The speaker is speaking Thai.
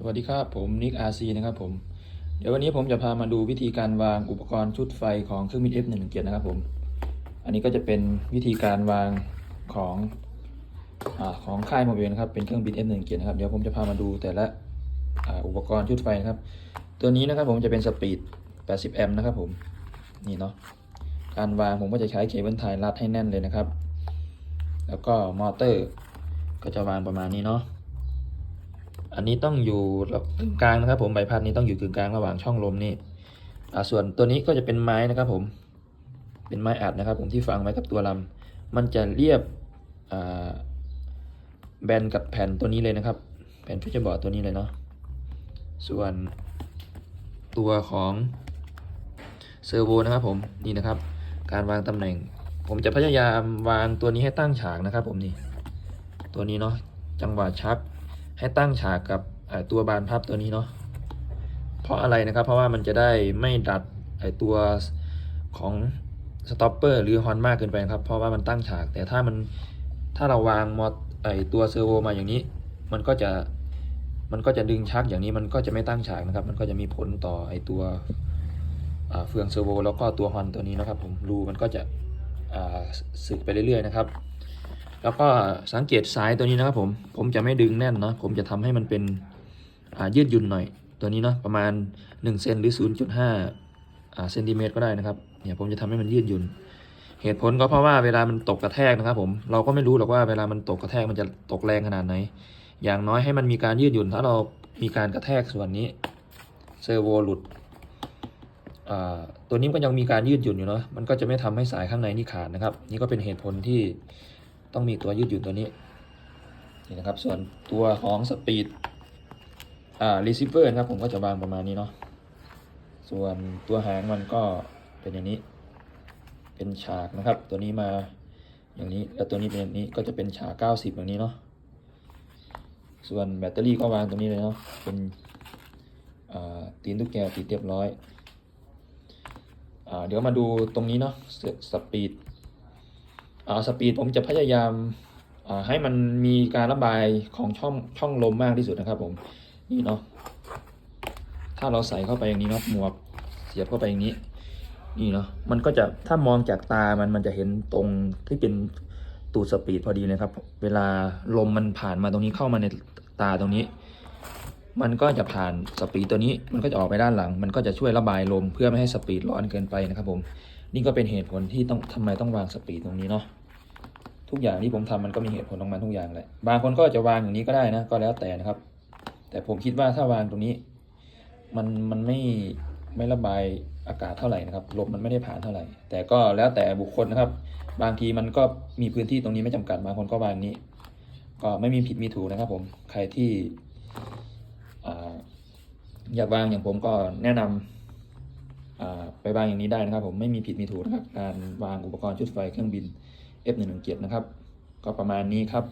สวัสดีครับผมนิกอาซีนะครับผมเดี๋ยววันนี้ผมจะพามาดูวิธีการวางอุปกรณ์ชุดไฟของเครื่องบิน F117 นะครับผม อันนี้ก็จะเป็นวิธีการวางของอของค่ายโมเบลนะครับเป็นเครื่องบิน F117 นะครับเดี๋ยวผมจะพามาดูแต่ละอ,อุปกรณ์ชุดไฟนะครับ ตัวนี้นะครับผมจะเป็นสปีด 80 แอมป์นะครับผมนี่เนาะการวางผมก็จะใช้เคเบิลไทยรัดให้แน่นเลยนะครับ แล้วก็มอเตอร์ก็จะวางประมาณนี้เนาะ อันนี้ต้องอยู่กึ่งกลางนะครับ ผมใบพัดนี้ต้องอยู่กึ่งกลางระหว่างช่องลมนี่ส่วนตัวนี้ก็จะเป็นไม้นะครับ ผมเป็นไม้อัดนะครับ ผมที่ฝังไว้กับตัวลำมันจะเรียบแบนกับแผ่นตัวนี้เลยนะครับ แผ่นฟิวเจอร์บอร์ดตัวนี้เลยเนาะส่วนตัวของเซอร์โวนะครับผมนี่นะครับ การวางตำแหน่ง ผมจะพยายามวางตัวนี้ให้ตั้งฉากนะครับ ผมนี่ตัวนี้เนาะจังหวะชัก ให้ตั้งฉากกับเอ่อตัวบานพับตัวนี้เนาะเพราะอะไรนะครับ เพราะว่ามันจะได้ไม่ดัดไอตัวของสต็อปเปอร์หรือฮอนมากเกินไปนะครับ เพราะว่ามันตั้งฉาก แต่ถ้ามันถ้าเราวางมอดไอตัวเซอร์โวมาอย่างนี้ มันก็จะมันก็จะดึงชักอย่างนี้มันก็จะไม่ตั้งฉากนะครับ มันก็จะมีผลต่อไอตัวเฟืองเซอร์โวแล้วก็ตัวฮอนตัวนี้นะครับผมรูมันก็จะสึกไปเรื่อยๆนะครับ แล้วก็สังเกตสายตัวนี้นะครับผมผมจะไม่ดึงแน่นเนาะผมจะทำให้มันเป็นยืดหยุ่นหน่อย ตัวนี้เนาะประมาณ1เซนหรือ 0.5อ่าเซนติเมตรก็ได้นะครับเนี่ยผมจะทำให้มันยืดหยุ่น เหตุผลก็เพราะว่าเวลามันตกกระแทกนะครับ ผมเราก็ไม่รู้หรอกว่าเวลามันตกกระแทกมันจะตกแรงขนาดไหน อย่างน้อยให้มันมีการยืดหยุ่น ถ้าเรามีการกระแทกส่วนนี้เซอร์โวหลุดตัวนี้ก็ยังมีการยืดหยุ่นอยู่เนาะมันก็จะไม่ทำให้สายข้างในนี่ขาดนะครับ นี่ก็เป็นเหตุผลที่ ต้องมีตัวยืดหยุ่นตัวนี้นี่นะครับ ส่วนตัวของสปีดอ่ารีเซิเวอร์นะครับผมก็จะวางประมาณนี้เนาะส่วนตัวหางมันก็เป็นอย่างนี้ เป็นฉากนะครับ ตัวนี้มาอย่างนี้แล้วตัวนี้เป็นอย่างนี้ก็จะเป็นฉาก90อย่างนี้เนาะส่วนแบตเตอรี่ก็วางตรงนี้เลยเนาะเป็นตีนตุ๊กแกติดเรียบร้อยอเดี๋ยวมาดูตรงนี้เนาะสปีด สปีดผมจะพยายามอ่าให้มันมีการระบายของช่องช่องลมมากที่สุดนะครับ ผมนี่เนาะถ้าเราใส่เข้าไปอย่างนี้เนาะหมวกเสียบเข้าไปอย่างนี้ นี่เนาะมันก็จะถ้ามองจากตามันมันจะเห็นตรงที่เป็นตูดสปีดพอดีเลยครับ เวลาลมมันผ่านมาตรงนี้เข้ามาในตาตรงนี้ มันก็จะผ่านสปีดตัวนี้ มันก็จะออกไปด้านหลัง มันก็จะช่วยระบายลมเพื่อไม่ให้สปีดร้อนเกินไปนะครับ ผม นี่ก็เป็นเหตุผลที่ต้องทำไมต้องวางสปีดตรงนี้เนาะ ทุกอย่างที่ผมทำมันก็มีเหตุผลของมันทุกอย่างแหละบางคนก็จะวางอย่างนี้ก็ได้นะ ก็แล้วแต่นะครับ แต่ผมคิดว่าถ้าวางตรงนี้ มันมันไม่ไม่ระบายอากาศเท่าไหร่นะครับลมมันไม่ได้ผ่านเท่าไหร่ แต่ก็แล้วแต่บุคคลนะครับ บางทีมันก็มีพื้นที่ตรงนี้ไม่จำกัดบางคนก็วางนี้ ก็ไม่มีผิดมีถูกนะครับ ผมใครที่ออยากวางอย่างผมก็แนะนำอ่าไปวางอย่างนี้ได้นะครับ ผมไม่มีผิดมีถูกนะครับการวางอุปกรณ์ชุดไฟเครื่องบิน F117 นะครับ ก็ประมาณนี้ครับ